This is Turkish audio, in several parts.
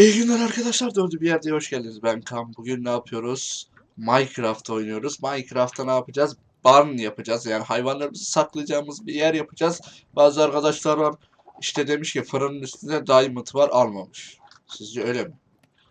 İyi günler arkadaşlar. Dördü bir yerde hoş geldiniz. Ben Kam. Bugün ne yapıyoruz? Minecraft oynuyoruz. Minecraft'ta ne yapacağız? Barn yapacağız. Yani hayvanlarımızı saklayacağımız bir yer yapacağız. Bazı arkadaşlar var. İşte demiş ki fırının üstünde diamond var almamış. Sizce öyle mi?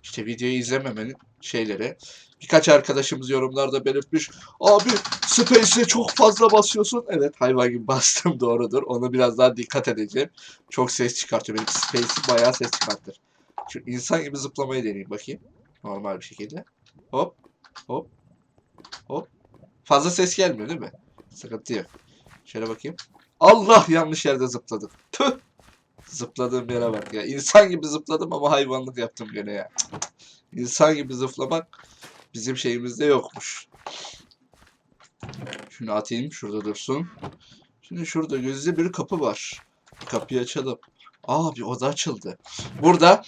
İşte videoyu izlememenin şeyleri. Birkaç arkadaşımız yorumlarda belirtmiş. Abi Space'e çok fazla basıyorsun. Evet hayvan gibi bastım doğrudur. Ona biraz daha dikkat edeceğim. Çok ses çıkartıyor. Benim Space'i bayağı ses çıkartır. Şu insan gibi zıplamayı deneyeyim bakayım. Normal bir şekilde. Hop. Hop. Hop. Fazla ses gelmiyor değil mi? Sıkıntı yok. Şöyle bakayım. Allah yanlış yerde zıpladım. Tüh. Zıpladığım yere bak ya. İnsan gibi zıpladım ama hayvanlık yaptım gene ya. İnsan gibi zıplamak bizim şeyimizde yokmuş. Şunu atayım. Şurada dursun. Şimdi şurada gözde bir kapı var. Kapıyı açalım. Aa bir oda açıldı. Burada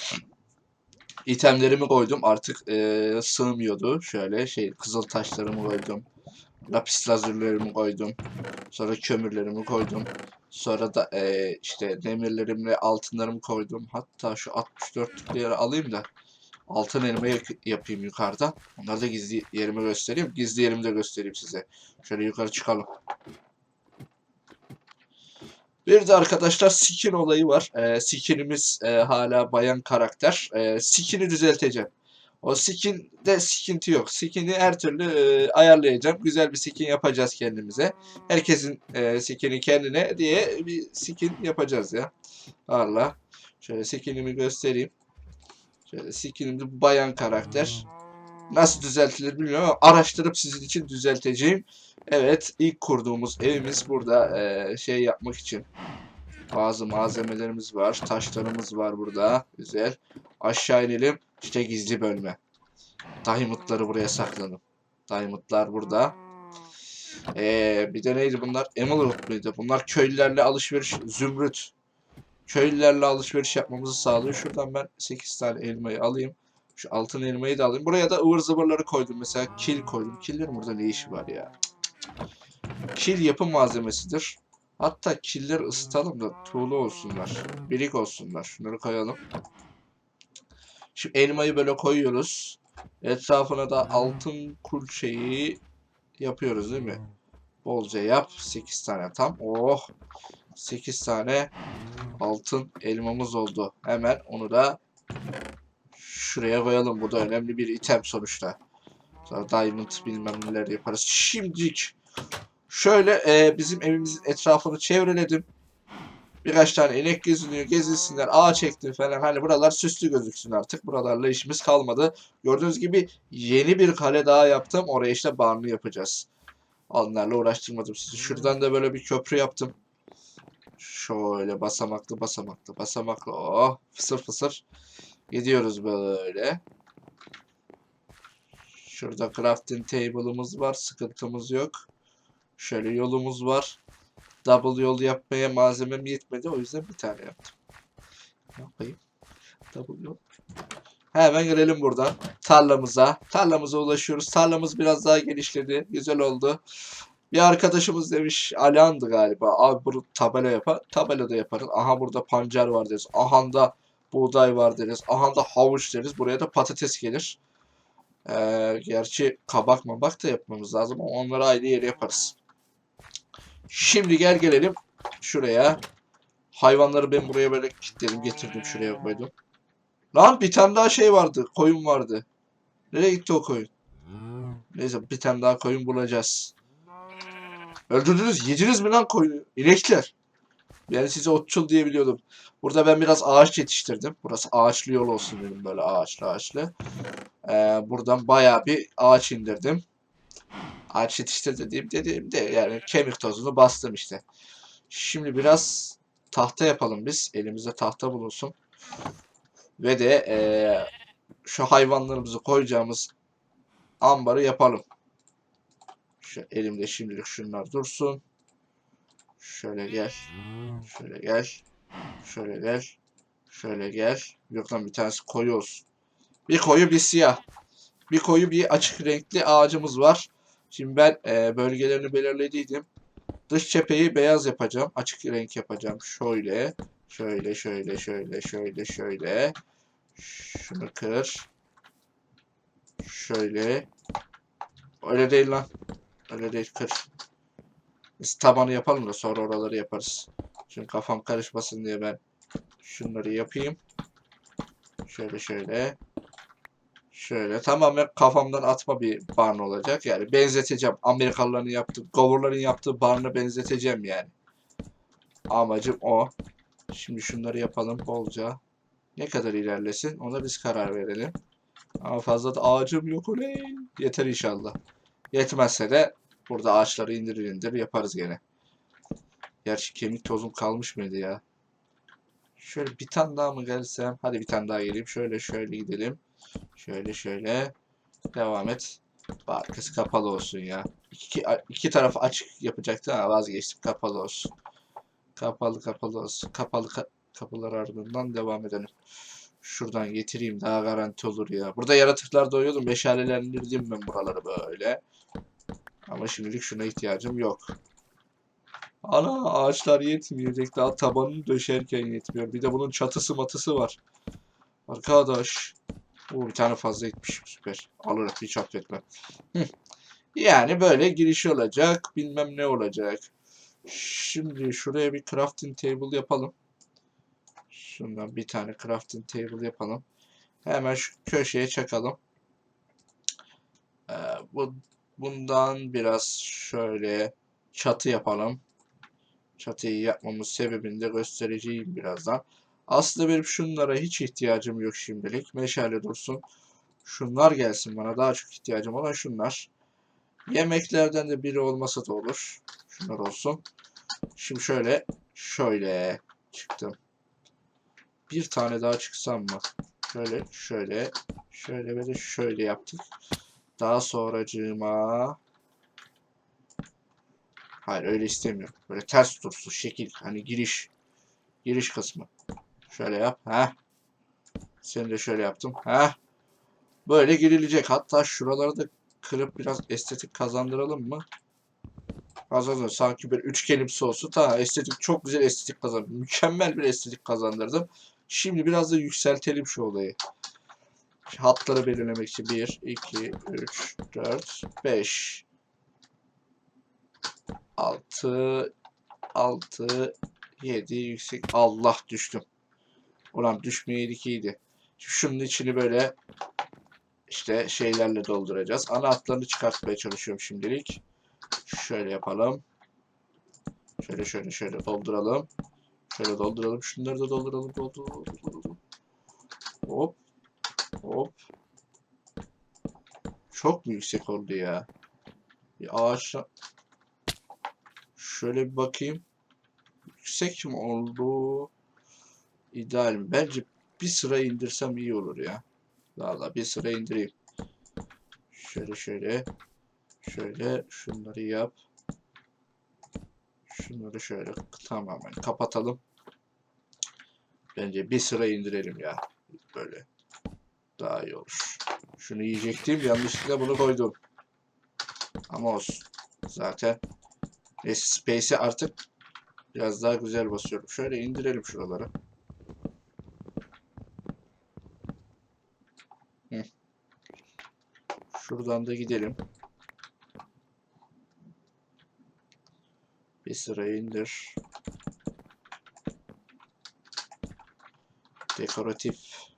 itemlerimi koydum. Artık eee, sığmıyordu. Şöyle şey kızıl taşlarımı koydum. Lapis lazürlerimi koydum. Sonra kömürlerimi koydum. Sonra da eee, işte demirlerimle altınlarımı koydum. Hatta şu 64'lük yere alayım da altın yak- yapayım yukarıda. Onları da gizli yerimi göstereyim. Gizli yerimi de göstereyim size. Şöyle yukarı çıkalım. Bir de arkadaşlar skin olayı var. Ee, skinimiz e, hala bayan karakter. Ee, skin'i düzelteceğim. O skinde sıkıntı yok. Skin'i her türlü e, ayarlayacağım. Güzel bir skin yapacağız kendimize. Herkesin e, skin'i kendine diye bir skin yapacağız ya. Allah. Şöyle skin'imi göstereyim. Şöyle skin'imiz bayan karakter. Nasıl düzeltilir bilmiyorum ama araştırıp sizin için düzelteceğim. Evet, ilk kurduğumuz evimiz burada eee, şey yapmak için. Bazı malzemelerimiz var, taşlarımız var burada. Güzel. Aşağı inelim. İşte gizli bölme. Diamond'ları buraya sakladım. Diamond'lar burada. Eee bir de neydi bunlar? Emerald mıydı? Bunlar köylülerle alışveriş, zümrüt. Köylülerle alışveriş yapmamızı sağlıyor. Şuradan ben 8 tane elmayı alayım. Şu altın elmayı da alayım. Buraya da ıvır zıvırları koydum. Mesela kil koydum. Killerin burada ne işi var ya? Kil yapım malzemesidir. Hatta killeri ısıtalım da tuğlu olsunlar. Birik olsunlar. Şunları koyalım. Şimdi elmayı böyle koyuyoruz. Etrafına da altın kul şeyi yapıyoruz değil mi? Bolca yap. 8 tane tam. Oh. 8 tane altın elmamız oldu. Hemen onu da şuraya koyalım. Bu da önemli bir item sonuçta. Sonra diamond bilmem neler yaparız. Şimdilik şöyle e, bizim evimizin etrafını çevreledim. Birkaç tane inek geziniyor, gezilsinler, ağaç ektim falan. Hani buralar süslü gözüksün artık. Buralarla işimiz kalmadı. Gördüğünüz gibi yeni bir kale daha yaptım. Oraya işte barını yapacağız. Onlarla uğraştırmadım sizi. Şuradan da böyle bir köprü yaptım. Şöyle basamaklı basamaklı basamaklı. Oh fısır fısır. Gidiyoruz böyle. Şurada crafting table'ımız var. Sıkıntımız yok. Şöyle yolumuz var. Double yol yapmaya malzemem yetmedi. O yüzden bir tane yaptım. Yapayım? Double yol. Hemen gelelim buradan. Tarlamıza. Tarlamıza ulaşıyoruz. Tarlamız biraz daha genişledi. Güzel oldu. Bir arkadaşımız demiş Alihan'dı galiba. Abi bunu tabela yapar. Tabela da yaparız. Aha burada pancar var deriz. Aha da buğday var deriz. Aha da havuç deriz. Buraya da patates gelir. Ee, gerçi kabak mabak da yapmamız lazım ama onları ayrı yere yaparız. Şimdi gel gelelim şuraya. Hayvanları ben buraya böyle kilitledim getirdim şuraya koydum. Lan bir tane daha şey vardı. Koyun vardı. Nereye gitti o koyun? Neyse bir tane daha koyun bulacağız. Öldürdünüz. Yediniz mi lan koyunu? İnekler. Yani size otçul diye biliyordum. Burada ben biraz ağaç yetiştirdim. Burası ağaçlı yol olsun dedim böyle ağaçlı ağaçlı. Ee, buradan bayağı bir ağaç indirdim. Ağaç yetiştir dediğim dediğimde yani kemik tozunu bastım işte. Şimdi biraz tahta yapalım biz. Elimizde tahta bulunsun. Ve de ee, şu hayvanlarımızı koyacağımız ambarı yapalım. Şu elimde şimdilik şunlar dursun. Şöyle gel. Şöyle gel. Şöyle gel. Şöyle gel. Yok lan bir tanesi koyu olsun. Bir koyu bir siyah. Bir koyu bir açık renkli ağacımız var. Şimdi ben e, bölgelerini belirlediydim. Dış cepheyi beyaz yapacağım. Açık renk yapacağım. Şöyle. Şöyle şöyle şöyle şöyle şöyle. Şunu kır. Şöyle. Öyle değil lan. Öyle değil kır. Biz tabanı yapalım da sonra oraları yaparız. Şimdi kafam karışmasın diye ben şunları yapayım. Şöyle şöyle. Şöyle tamamen kafamdan atma bir barn olacak. Yani benzeteceğim. Amerikalıların yaptığı, gavurların yaptığı barnı benzeteceğim yani. Amacım o. Şimdi şunları yapalım bolca. Ne kadar ilerlesin ona biz karar verelim. Ama fazla da ağacım yok oley. Yeter inşallah. Yetmezse de burada ağaçları indirir indir yaparız gene. Gerçi kemik tozum kalmış mıydı ya? Şöyle bir tane daha mı gelsem? Hadi bir tane daha geleyim. Şöyle şöyle gidelim. Şöyle şöyle. Devam et. Arkası kapalı olsun ya. İki, iki tarafı açık yapacaktım ama vazgeçtim. Kapalı olsun. Kapalı kapalı olsun. Kapalı ka kapılar ardından devam edelim. Şuradan getireyim daha garanti olur ya. Burada yaratıklar doyuyordum. Meşalelendirdim ben buraları böyle. Ama şimdilik şuna ihtiyacım yok. Ana ağaçlar yetmeyecek. Daha tabanını döşerken yetmiyor. Bir de bunun çatısı matısı var. Arkadaş. Oo, bir tane fazla gitmiş. Süper. Alırım hiç affetmem. Hı. Yani böyle giriş olacak. Bilmem ne olacak. Şimdi şuraya bir crafting table yapalım. Şundan bir tane crafting table yapalım. Hemen şu köşeye çakalım. Ee, bu bundan biraz şöyle çatı yapalım. Çatıyı yapmamız sebebini de göstereceğim birazdan. Aslında benim şunlara hiç ihtiyacım yok şimdilik. Meşale dursun. Şunlar gelsin bana. Daha çok ihtiyacım olan şunlar. Yemeklerden de biri olmasa da olur. Şunlar olsun. Şimdi şöyle şöyle çıktım. Bir tane daha çıksam mı? Şöyle şöyle şöyle ve de şöyle yaptık. Daha sonracığıma Hayır öyle istemiyorum. Böyle ters dursun şekil. Hani giriş. Giriş kısmı. Şöyle yap. Heh. Seni de şöyle yaptım. Heh. Böyle girilecek. Hatta şuraları da kırıp biraz estetik kazandıralım mı? Kazanır. Sanki bir üçgenimsi olsun. Tamam estetik çok güzel estetik kazandım. Mükemmel bir estetik kazandırdım. Şimdi biraz da yükseltelim şu olayı. Hatları belirlemek için 1, 2, 3, 4, 5, 6, 6, 7 yüksek. Allah düştüm. Ulan düşmeyeydik iyiydi. Şunun içini böyle işte şeylerle dolduracağız. Ana hatlarını çıkartmaya çalışıyorum şimdilik. Şöyle yapalım. Şöyle şöyle şöyle dolduralım. Şöyle dolduralım. Şunları da. Dolduralım. dolduralım. Hop. Hop. Çok mu yüksek oldu ya? Bir ağaçla şöyle bir bakayım. Yüksek mi oldu? İdeal mi? Bence bir sıra indirsem iyi olur ya. Valla bir sıra indireyim. Şöyle şöyle. Şöyle şunları yap. Şunları şöyle tamamen kapatalım. Bence bir sıra indirelim ya. Böyle. Daha iyi olur. Şunu yiyecektim. Yanlışlıkla bunu koydum. Ama olsun. Zaten Space'e artık biraz daha güzel basıyorum. Şöyle indirelim şuraları. Şuradan da gidelim. Bir sıra indir. Dekoratif.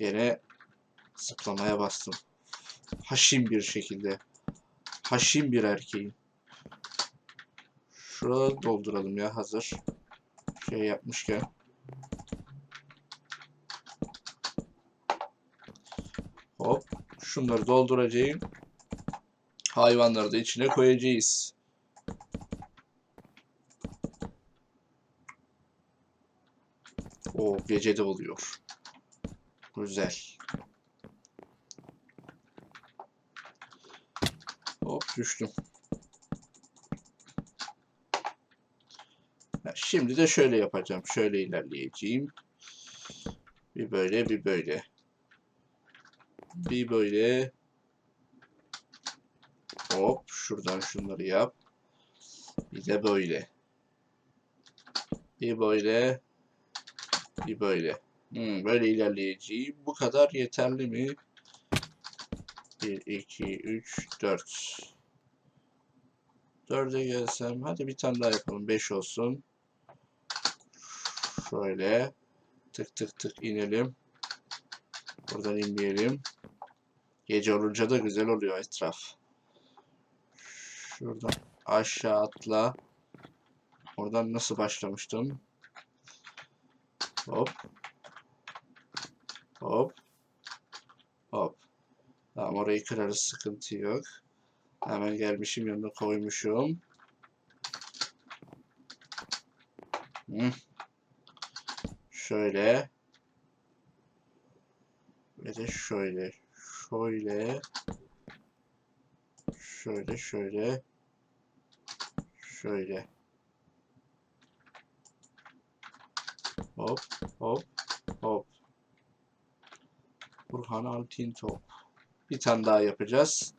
Gene zıplamaya bastım. Haşim bir şekilde. Haşim bir erkeğim. Şuraları dolduralım ya hazır. Şey yapmışken. Hop. Şunları dolduracağım. Hayvanları da içine koyacağız. O gece de oluyor. Güzel. Hop düştüm. Şimdi de şöyle yapacağım. Şöyle ilerleyeceğim. Bir böyle bir böyle. Bir böyle. Hop şuradan şunları yap. Bir de böyle. Bir böyle. Bir böyle. Hmm, böyle ilerleyeceğim. Bu kadar yeterli mi? 1, 2, 3, 4. 4'e gelsem. Hadi bir tane daha yapalım. 5 olsun. Şöyle. Tık tık tık inelim. Buradan inmeyelim. Gece olunca da güzel oluyor etraf. Şuradan aşağı atla. Oradan nasıl başlamıştım? Hop. Hop. Hop. Tamam orayı kırarız sıkıntı yok. Hemen gelmişim yanına koymuşum. Hı. Şöyle. Ve de şöyle. Şöyle. Şöyle şöyle. Şöyle. Hop hop hop. Burhan Altin top. Bir tane daha yapacağız.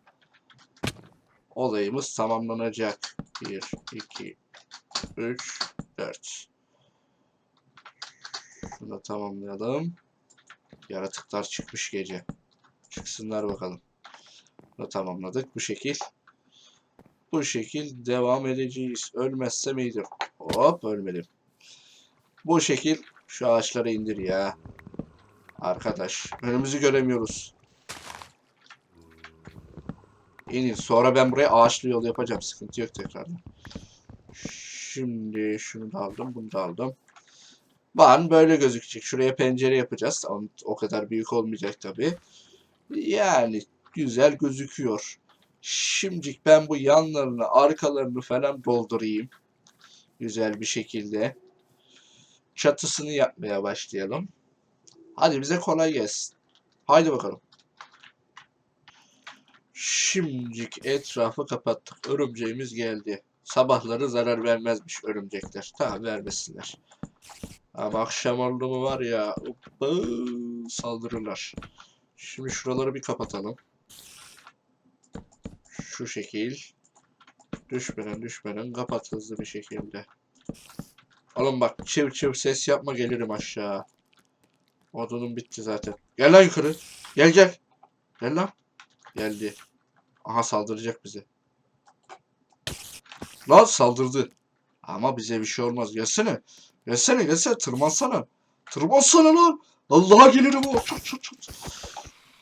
Olayımız tamamlanacak. 1, 2, 3, 4. Şunu da tamamlayalım. Yaratıklar çıkmış gece. Çıksınlar bakalım. Bunu tamamladık. Bu şekil. Bu şekil devam edeceğiz. Ölmezsem iyidir. Hop ölmedim. Bu şekil şu ağaçları indir ya. Arkadaş. Önümüzü göremiyoruz. İnin. Sonra ben buraya ağaçlı yol yapacağım. Sıkıntı yok tekrardan. Şimdi şunu da aldım. Bunu da aldım. Van böyle gözükecek. Şuraya pencere yapacağız. O, kadar büyük olmayacak tabi. Yani güzel gözüküyor. Şimdilik ben bu yanlarını, arkalarını falan doldurayım. Güzel bir şekilde. Çatısını yapmaya başlayalım. Hadi bize kolay gelsin. Haydi bakalım. Şimdilik etrafı kapattık. Örümceğimiz geldi. Sabahları zarar vermezmiş örümcekler. Tamam vermesinler. Ama akşam oldu mu var ya hoppa, saldırırlar. Şimdi şuraları bir kapatalım. Şu şekil. Düşmeden düşmeden kapat hızlı bir şekilde. Oğlum bak çiv çiv ses yapma gelirim aşağı. Odunum bitti zaten. Gel lan yukarı. Gel gel. Lan. Geldi. Aha saldıracak bize. Lan saldırdı. Ama bize bir şey olmaz. Gelsene. Gelsene gelsene tırmansana. Tırmansana lan. Allah'a gelirim o. Çat çat çat.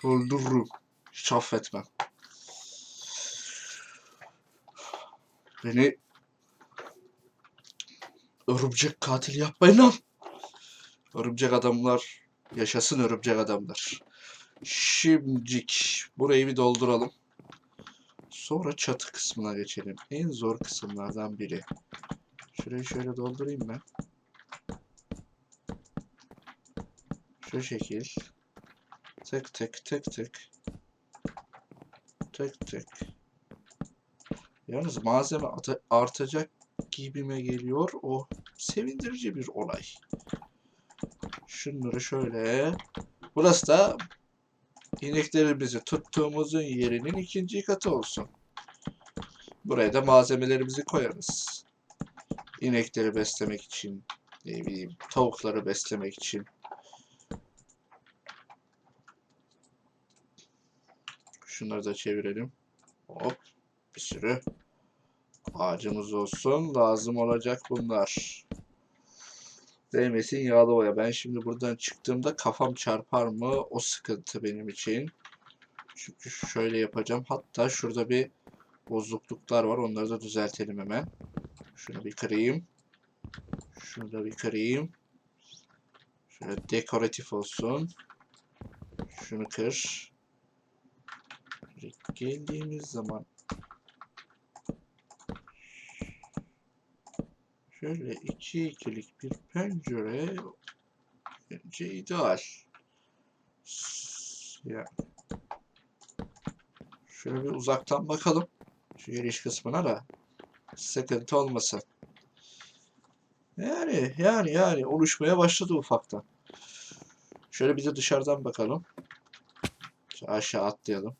Öldürürüm. Hiç affetmem. Beni örümcek katil yapmayın lan. Örümcek adamlar yaşasın örümcek adamlar. Şimdicik burayı bir dolduralım. Sonra çatı kısmına geçelim. En zor kısımlardan biri. Şurayı şöyle doldurayım ben. Şu şekil. Tık tık tık tık. Tık tık. Yalnız malzeme artacak gibime geliyor. O sevindirici bir olay. Şunları şöyle. Burası da ineklerimizi tuttuğumuzun yerinin ikinci katı olsun. Buraya da malzemelerimizi koyarız. İnekleri beslemek için, ne bileyim, tavukları beslemek için. Şunları da çevirelim. Hop. Bir sürü ağacımız olsun. Lazım olacak bunlar. Değmesin yağlı oya. Ben şimdi buradan çıktığımda kafam çarpar mı? O sıkıntı benim için. Çünkü şöyle yapacağım. Hatta şurada bir bozukluklar var. Onları da düzeltelim hemen. Şunu bir kırayım. Şunu da bir kırayım. Şöyle dekoratif olsun. Şunu kır. Geldiğimiz zaman şöyle iki ikilik bir pencere bence ideal. Ya. Şöyle bir uzaktan bakalım. Şu giriş kısmına da sıkıntı olmasın. Yani yani yani oluşmaya başladı ufaktan. Şöyle bir de dışarıdan bakalım. Şu aşağı atlayalım.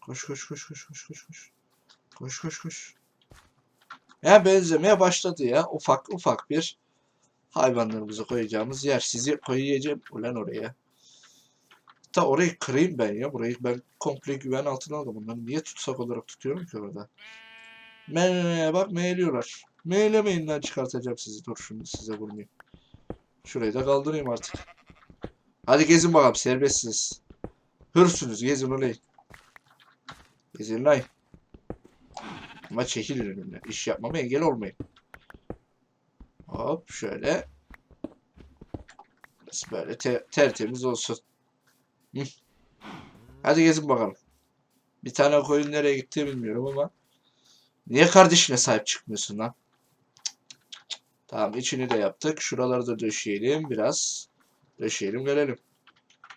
Koş koş koş koş koş koş koş. Koş koş koş. Ya benzemeye başladı ya. Ufak ufak bir hayvanlarımızı koyacağımız yer. Sizi koyacağım ulan oraya. Ta orayı kırayım ben ya. Burayı ben komple güven altına aldım. Bunları niye tutsak olarak tutuyorum ki orada? Me bak meyliyorlar. Meylemeyin lan çıkartacağım sizi. Dur şunu size vurmayayım. Şurayı da kaldırayım artık. Hadi gezin bakalım serbestsiniz. Hırsınız gezin olayı. Gezin lan. Ama çekilin önümden. İş yapmama engel olmayın. Hop şöyle. Burası böyle te- tertemiz olsun. Hadi gezin bakalım. Bir tane koyun nereye gitti bilmiyorum ama. Niye kardeşine sahip çıkmıyorsun lan? Tamam içini de yaptık. Şuraları da döşeyelim biraz. Döşeyelim gelelim.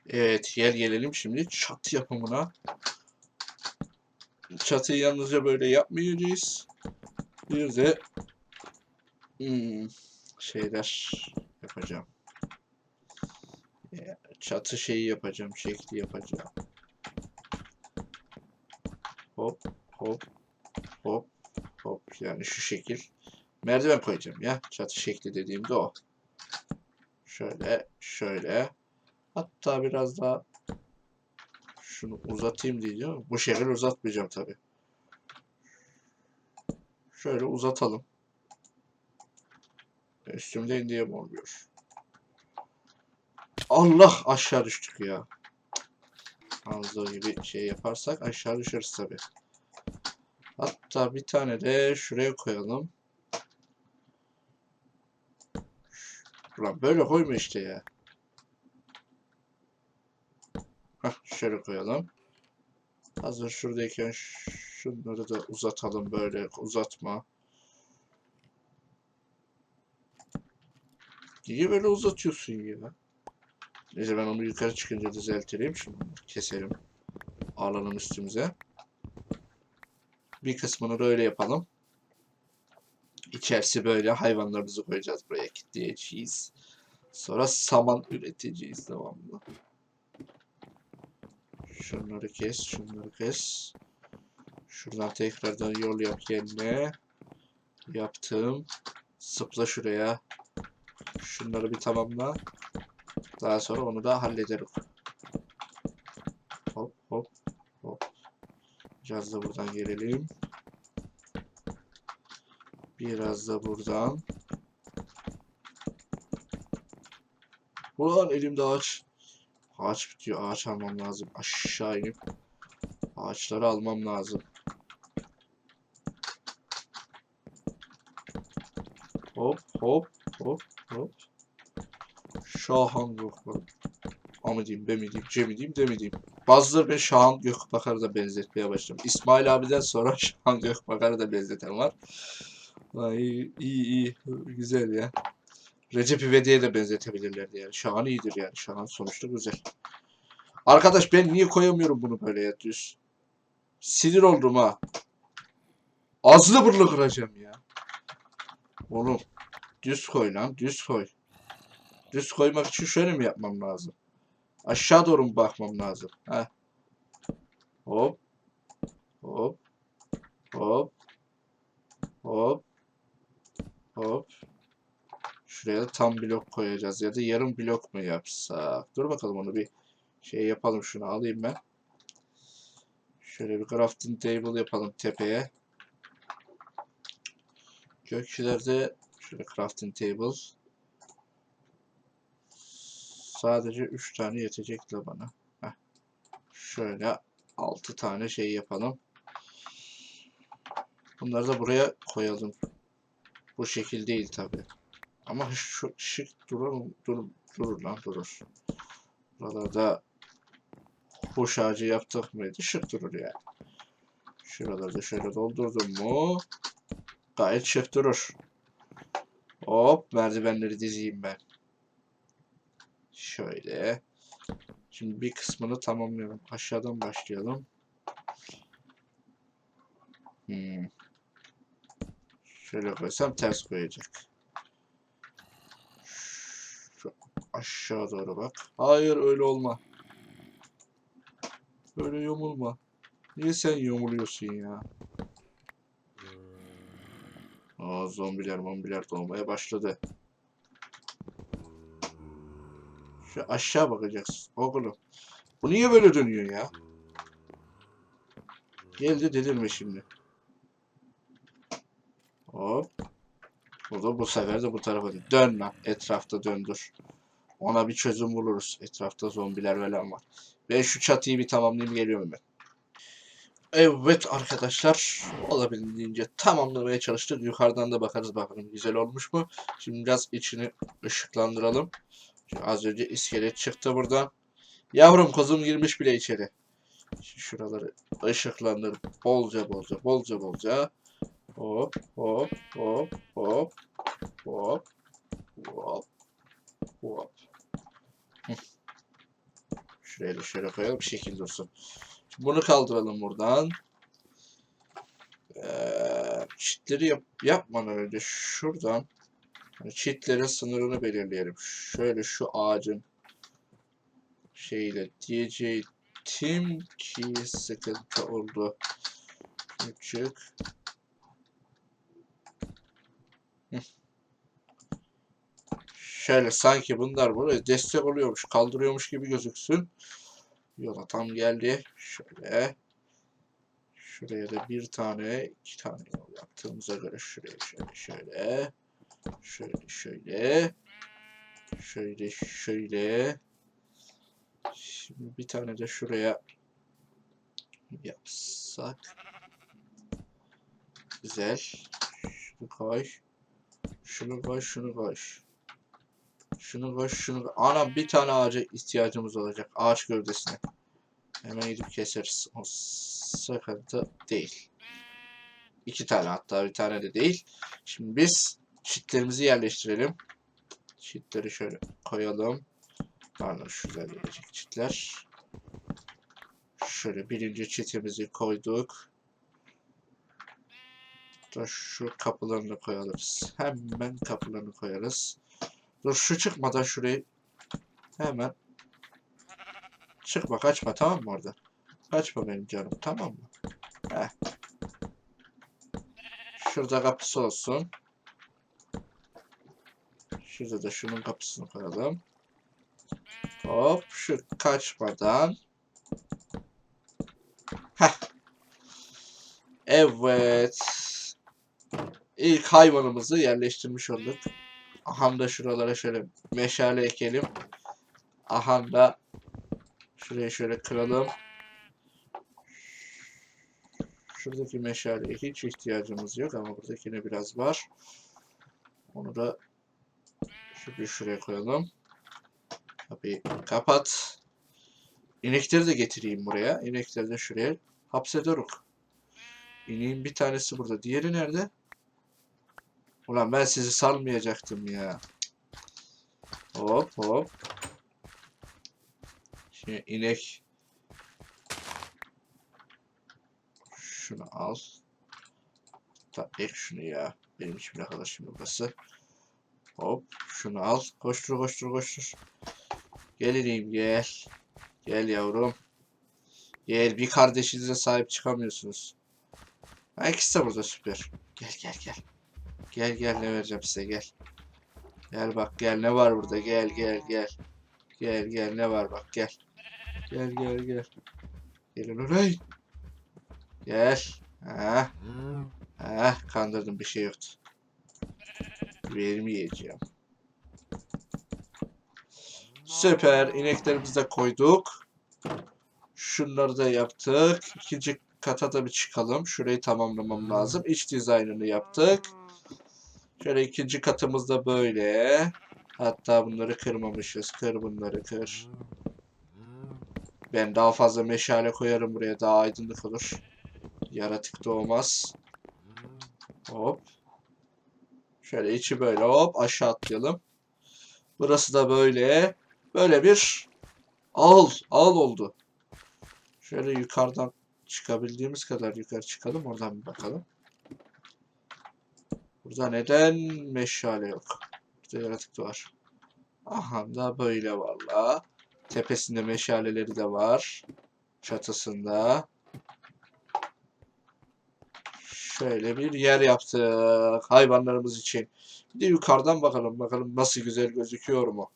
Evet gel gelelim şimdi çatı yapımına. Çatıyı yalnızca böyle yapmayacağız. Bir de hmm, şeyler yapacağım. Ya, Çatı şeyi yapacağım, şekli yapacağım. Hop, hop, hop, hop. Yani şu şekil. Merdiven koyacağım ya. Çatı şekli dediğimde o. Şöyle, şöyle. Hatta biraz daha şunu uzatayım diyeceğim. Bu şekil uzatmayacağım tabi. Şöyle uzatalım. Üstümde diye mi olmuyor? Allah aşağı düştük ya. Hanzo gibi şey yaparsak aşağı düşeriz tabi. Hatta bir tane de şuraya koyalım. Ulan böyle koyma işte ya. Şöyle koyalım. Hazır şuradayken şunları da uzatalım böyle uzatma. Niye böyle uzatıyorsun ya? Neyse ben onu yukarı çıkınca düzelteyim. Şimdi keselim. Alalım üstümüze. Bir kısmını böyle yapalım. İçerisi böyle hayvanlarımızı koyacağız buraya kilitleyeceğiz. Sonra saman üreteceğiz devamlı. Şunları kes, şunları kes. Şuradan tekrardan yol yap yerine. Yaptım. Sıpla şuraya. Şunları bir tamamla. Daha sonra onu da hallederim. Hop hop hop. Biraz da buradan gelelim. Biraz da buradan. Ulan elimde ağaç. Ağaç bitiyor. Ağaç almam lazım. Aşağı inip ağaçları almam lazım. Hop hop hop hop. Şahan Gökbakar. Ama diyeyim, be mi diyeyim, ce mi diyeyim, de mi diyeyim. Bazıları ben Şahan Gökbakar'ı da benzetmeye başladım. İsmail abiden sonra Şahan Gökbakar'ı da benzeten var. İyi, iyi, iyi. Güzel ya. Recep İvedik'e de benzetebilirlerdi yani. Şahan iyidir yani. Şahan sonuçta güzel. Arkadaş ben niye koyamıyorum bunu böyle ya düz? Sinir oldum ha. Ağzını burnunu kıracağım ya. Oğlum düz koy lan düz koy. Düz koymak için şöyle mi yapmam lazım? Aşağı doğru mu bakmam lazım? Heh. Hop. Hop. Hop. Hop. Hop. Şuraya da tam blok koyacağız ya da yarım blok mu yapsak? Dur bakalım onu bir şey yapalım şunu alayım ben. Şöyle bir crafting table yapalım tepeye. Göklerde şöyle crafting table. Sadece 3 tane yetecek la bana. Heh. Şöyle 6 tane şey yapalım. Bunları da buraya koyalım. Bu şekil değil tabi. Ama şu şık durur? Dur, durur lan durur. Buralarda hoş ağacı yaptık mıydı? Şık durur yani. Şuraları da şöyle doldurdum mu? Gayet şık durur. Hop merdivenleri dizeyim ben. Şöyle. Şimdi bir kısmını tamamlayalım. Aşağıdan başlayalım. Hmm. Şöyle koysam ters koyacak. Şu aşağı doğru bak. Hayır öyle olma. Öyle yumulma. Niye sen yumuluyorsun ya? Aa, zombiler mombiler doğmaya başladı. Şu aşağı bakacaksın oğlum. Bu niye böyle dönüyor ya? Geldi delirme şimdi. Hop. Bu da bu sefer de bu tarafa dön. Dön lan. Etrafta döndür. Ona bir çözüm buluruz. Etrafta zombiler falan var. Ben şu çatıyı bir tamamlayayım geliyorum hemen. Evet arkadaşlar olabildiğince tamamlamaya çalıştık. Yukarıdan da bakarız bakalım güzel olmuş mu. Şimdi biraz içini ışıklandıralım. Şu az önce iskelet çıktı buradan. Yavrum kozum girmiş bile içeri. Şu Şuraları ışıklandır bolca bolca bolca bolca. Hop hop hop hop hop hop hop. Şuraya da şöyle koyalım şekil dursun. Bunu kaldıralım buradan. Ee, çitleri yap yapmadan önce şuradan hani çitlerin sınırını belirleyelim. Şöyle şu ağacın şeyle diyecektim ki sıkıntı oldu. Küçük. Şöyle sanki bunlar buraya destek oluyormuş, kaldırıyormuş gibi gözüksün. Yola tam geldi. Şöyle. Şuraya da bir tane, iki tane yol yaptığımıza göre şuraya şöyle şöyle. Şöyle şöyle. Şöyle şöyle. Şimdi bir tane de şuraya yapsak. Güzel. Şunu koy. Şunu koy, şunu koy. Şunu koy, şunu. Ana bir tane ağaca ihtiyacımız olacak. Ağaç gövdesine. Hemen gidip keseriz. O sıkıntı değil. İki tane hatta bir tane de değil. Şimdi biz çitlerimizi yerleştirelim. Çitleri şöyle koyalım. Pardon şurada gelecek çitler. Şöyle birinci çitimizi koyduk. Da şu kapılarını da koyalım. Hemen kapılarını koyarız. Dur şu çıkmadan şurayı hemen çıkma kaçma tamam mı orada? Kaçma benim canım tamam mı? Heh. Şurada kapısı olsun. Şurada da şunun kapısını koyalım. Hop şu kaçmadan. Heh. Evet. İlk hayvanımızı yerleştirmiş olduk. Aha da şuralara şöyle meşale ekelim. Aha da şurayı şöyle kıralım. Şuradaki meşaleye hiç ihtiyacımız yok ama buradakine biraz var. Onu da şöyle şuraya koyalım. Kapıyı kapat. İnekleri de getireyim buraya. İnekleri de şuraya hapsediyoruz. İneğin bir tanesi burada. Diğeri nerede? Ulan ben sizi salmayacaktım ya. Hop hop. Şimdi inek. Şunu al. Ta ek şunu ya. Benim için arkadaşım burası. Hop şunu al. Koştur koştur koştur. Gel ineyim gel. Gel yavrum. Gel bir kardeşinize sahip çıkamıyorsunuz. Ha ikisi de burada süper. Gel gel gel. Gel gel ne vereceğim size gel. Gel bak gel ne var burada gel gel gel. Gel gel ne var bak gel. Gel gel gel. Gelin oraya. Gel. Ha. Ha kandırdım bir şey yoktu. Verimi yiyeceğim. Süper. İneklerimizi de koyduk. Şunları da yaptık. İkinci kata da bir çıkalım. Şurayı tamamlamam lazım. İç dizaynını yaptık. Şöyle ikinci katımız da böyle. Hatta bunları kırmamışız. Kır bunları kır. Ben daha fazla meşale koyarım buraya. Daha aydınlık olur. Yaratık doğmaz. Hop. Şöyle içi böyle hop aşağı atlayalım. Burası da böyle. Böyle bir ağıl. Ağıl oldu. Şöyle yukarıdan çıkabildiğimiz kadar yukarı çıkalım. Oradan bir bakalım. Burada neden meşale yok? Burada yaratık var. Aha da böyle valla. Tepesinde meşaleleri de var. Çatısında. Şöyle bir yer yaptık hayvanlarımız için. Bir de yukarıdan bakalım. Bakalım nasıl güzel gözüküyor mu?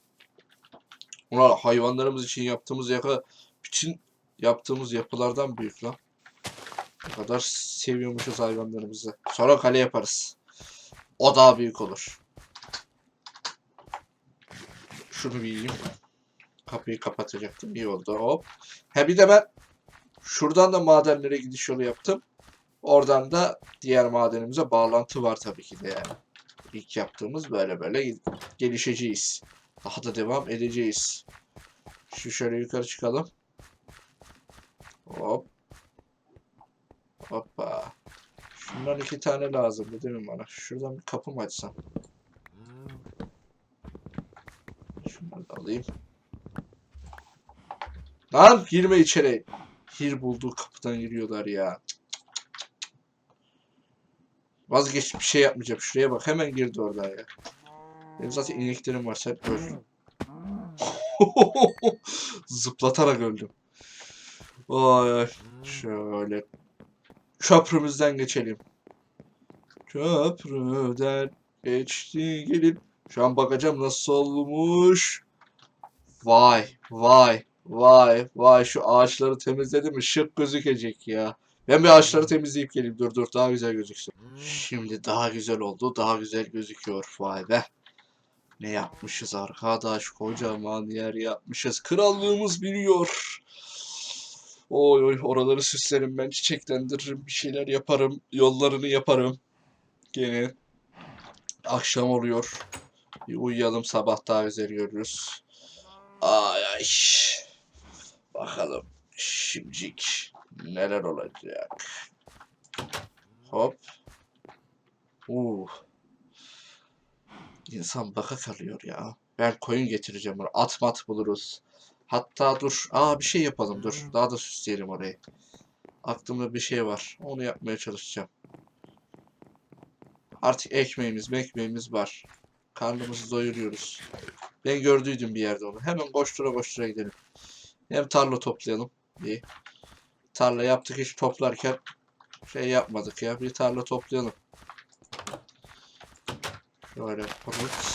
Ulan hayvanlarımız için yaptığımız yaka bütün yaptığımız yapılardan büyük lan. Ne kadar seviyormuşuz hayvanlarımızı. Sonra kale yaparız. O daha büyük olur. Şunu bir yiyeyim. Kapıyı kapatacaktım. İyi oldu. Hop. He bir de ben şuradan da madenlere gidiş yolu yaptım. Oradan da diğer madenimize bağlantı var tabii ki de yani. İlk yaptığımız böyle böyle gelişeceğiz. Daha da devam edeceğiz. Şu şöyle yukarı çıkalım. Hop. Hoppa. Şundan iki tane lazım değil mi bana? Şuradan bir kapı mı açsam? Şunları da alayım. Lan girme içeri. Hir bulduğu kapıdan giriyorlar ya. Vazgeç bir şey yapmayacağım. Şuraya bak hemen girdi oradan ya. Benim zaten ineklerim var sen öl. Zıplatarak öldüm. Ay. Şöyle. Köprümüzden geçelim. Köprüden geçti gelip. Şu an bakacağım nasıl olmuş. Vay vay vay vay şu ağaçları temizledim mi şık gözükecek ya. Ben bir ağaçları temizleyip geleyim. Dur dur daha güzel gözüksün. Şimdi daha güzel oldu. Daha güzel gözüküyor. Vay be. Ne yapmışız arkadaş? Kocaman yer yapmışız. Krallığımız biliyor. Oy oy oraları süslerim ben. Çiçeklendiririm. Bir şeyler yaparım. Yollarını yaparım. Gene akşam oluyor. Bir uyuyalım sabah daha güzel görürüz. Ay ay. Bakalım şimdicik neler olacak. Hop. Uh. İnsan baka kalıyor ya. Ben koyun getireceğim oraya. At mat buluruz. Hatta dur. Aa bir şey yapalım dur. Daha da süsleyelim orayı. Aklımda bir şey var. Onu yapmaya çalışacağım. Artık ekmeğimiz ekmeğimiz var. Karnımızı doyuruyoruz. Ben gördüydüm bir yerde onu. Hemen koştura koştura gidelim. Hem tarla toplayalım. Bir tarla yaptık hiç toplarken şey yapmadık ya. Bir tarla toplayalım. Şöyle kurut.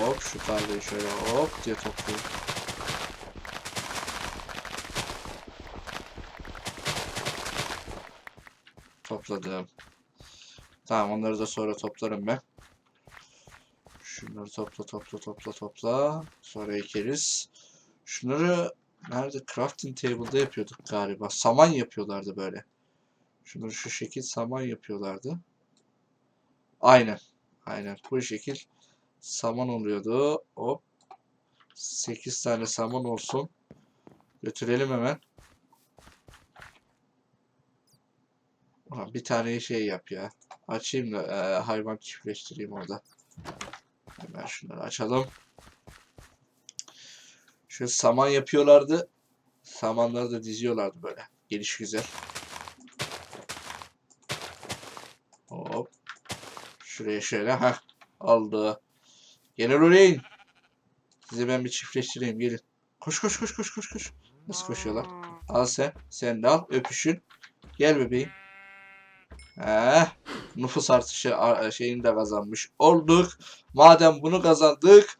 Hop şu tarlayı şöyle hop diye toplayayım. Topladım. Tamam onları da sonra toplarım ben. Şunları topla topla topla topla. Sonra ekeriz. Şunları nerede? Crafting table'da yapıyorduk galiba. Saman yapıyorlardı böyle. Şunları şu şekil saman yapıyorlardı. Aynen. Aynen. Bu şekil saman oluyordu. Hop. 8 tane saman olsun. Götürelim hemen. Ulan bir tane şey yap ya. Açayım da e, hayvan çiftleştireyim orada. Hemen şunları açalım. Şu saman yapıyorlardı. Samanları da diziyorlardı böyle. Geliş güzel. Hop. Şuraya şöyle. ha Aldı. Genel oraya Sizi ben bir çiftleştireyim. Gelin. Koş koş koş koş koş koş. Nasıl koşuyorlar? Al sen. Sen de al. Öpüşün. Gel bebeğim. Heh, nüfus artışı şeyini de kazanmış olduk. Madem bunu kazandık,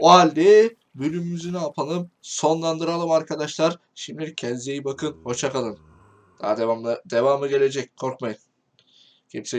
o halde bölümümüzü ne yapalım? Sonlandıralım arkadaşlar. Şimdilik kendinize iyi bakın. Hoşça kalın. Daha devamlı devamı gelecek. Korkmayın. Kimse